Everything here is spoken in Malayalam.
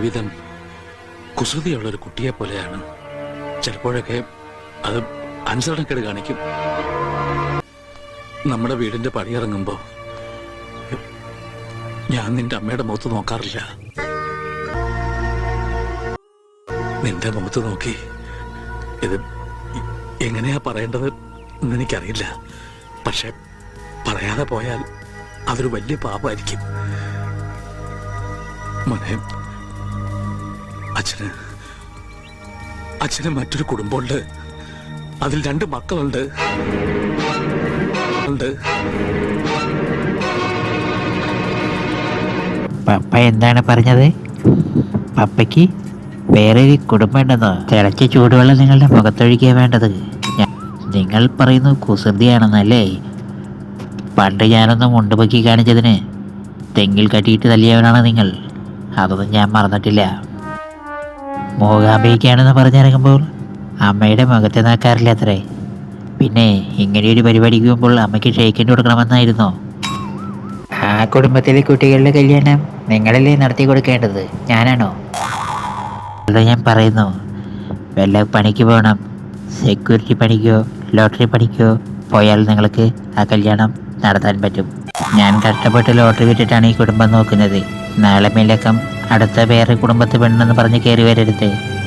വിധം കുസൃതിയുള്ള ഒരു കുട്ടിയെ പോലെയാണ്. ചിലപ്പോഴൊക്കെ അത് അനുസരണക്കേട് കാണിക്കും. നമ്മുടെ വീടിന്റെ പടിയിറങ്ങുമ്പോ ഞാൻ നിന്റെ അമ്മയുടെ മുഖത്ത് നോക്കാറില്ല. നിന്റെ മുഖത്ത് നോക്കി ഇത് എങ്ങനെയാ പറയേണ്ടത് എന്ന് എനിക്കറിയില്ല. പക്ഷെ പറയാതെ പോയാൽ അതൊരു വലിയ പാപമായിരിക്കും. മോനെ അച്ഛന്. അച്ഛന് മറ്റൊരു കുടുംബമുണ്ട്. അതിൽ രണ്ട് മക്കളുണ്ട്. പപ്പ എന്താണ് പറഞ്ഞത്? പപ്പയ്ക്ക് വേറൊരു ഒരു കുടുംബം ഉണ്ടെന്നോ തിളച്ച ചൂടുവെള്ളം നിങ്ങളുടെ മുഖത്തൊഴിക്കുക വേണ്ടത് നിങ്ങൾ പറയുന്നത് കുസൃതിയാണെന്നല്ലേ? പണ്ട് ഞാനൊന്നും മുണ്ടുപൊക്കി കാണിച്ചതിന് തെങ്ങിൽ കട്ടിയിട്ട് തല്ലിയവനാണ് നിങ്ങൾ? അതൊന്നും ഞാൻ മറന്നിട്ടില്ല. മൂകാംബികയ്ക്കാണെന്ന് പറഞ്ഞിറങ്ങുമ്പോൾ അമ്മയുടെ മുഖത്തെ നോക്കാറില്ല അത്രേ. പിന്നെ ഇങ്ങനെയൊരു പരിപാടി പോകുമ്പോൾ അമ്മയ്ക്ക് ക്ഷയിക്കേണ്ടി കൊടുക്കണമെന്നായിരുന്നോ? ആ കുടുംബത്തിലെ കുട്ടികളുടെ കല്യാണം നിങ്ങളല്ലേ നടത്തി കൊടുക്കേണ്ടത്? ഞാനാണോ? അല്ല ഞാൻ പറയുന്നു. വല്ല പണിക്ക് പോകണം. സെക്യൂരിറ്റി പണിക്കോ ലോട്ടറി പണിക്കോ പോയാൽ നിങ്ങൾക്ക് ആ കല്യാണം നടത്താൻ പറ്റും. ഞാൻ കഷ്ടപ്പെട്ട് ലോട്ടറി വിറ്റിട്ടാണ് ഈ കുടുംബം നോക്കുന്നത്. നാളെ മേലക്കം അടുത്ത വേറെ കുടുംബത്തിൽ പെണ്ണെന്ന് പറഞ്ഞ് കയറി വരരുത്.